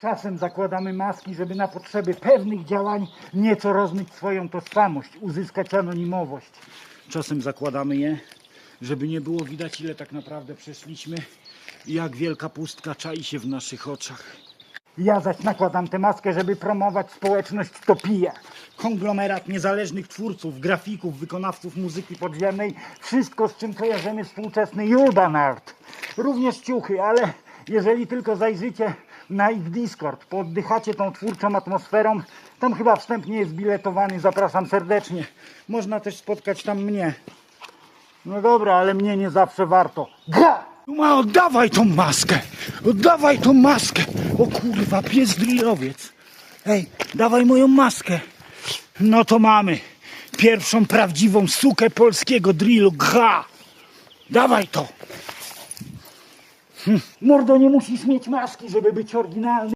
Czasem zakładamy maski, żeby na potrzeby pewnych działań nieco rozmyć swoją tożsamość, uzyskać anonimowość. Czasem zakładamy je, żeby nie było widać, ile tak naprawdę przeszliśmy i jak wielka pustka czai się w naszych oczach. Ja zaś nakładam tę maskę, żeby promować społeczność Topija. Konglomerat niezależnych twórców, grafików, wykonawców muzyki podziemnej. Wszystko, z czym kojarzymy współczesny urban art. Również ciuchy, ale jeżeli tylko zajrzycie na ich Discord, pooddychacie tą twórczą atmosferą, tam chyba wstęp nie jest biletowany, zapraszam serdecznie. Można też spotkać tam mnie. No dobra, ale mnie nie zawsze warto. Gra! Ma, oddawaj tą maskę! Oddawaj tą maskę! O kurwa, pies drillowiec. Ej, dawaj moją maskę. No to mamy pierwszą prawdziwą sukę polskiego drillu. Gra! Dawaj to! Hm. Mordo, nie musisz mieć maski, żeby być oryginalny.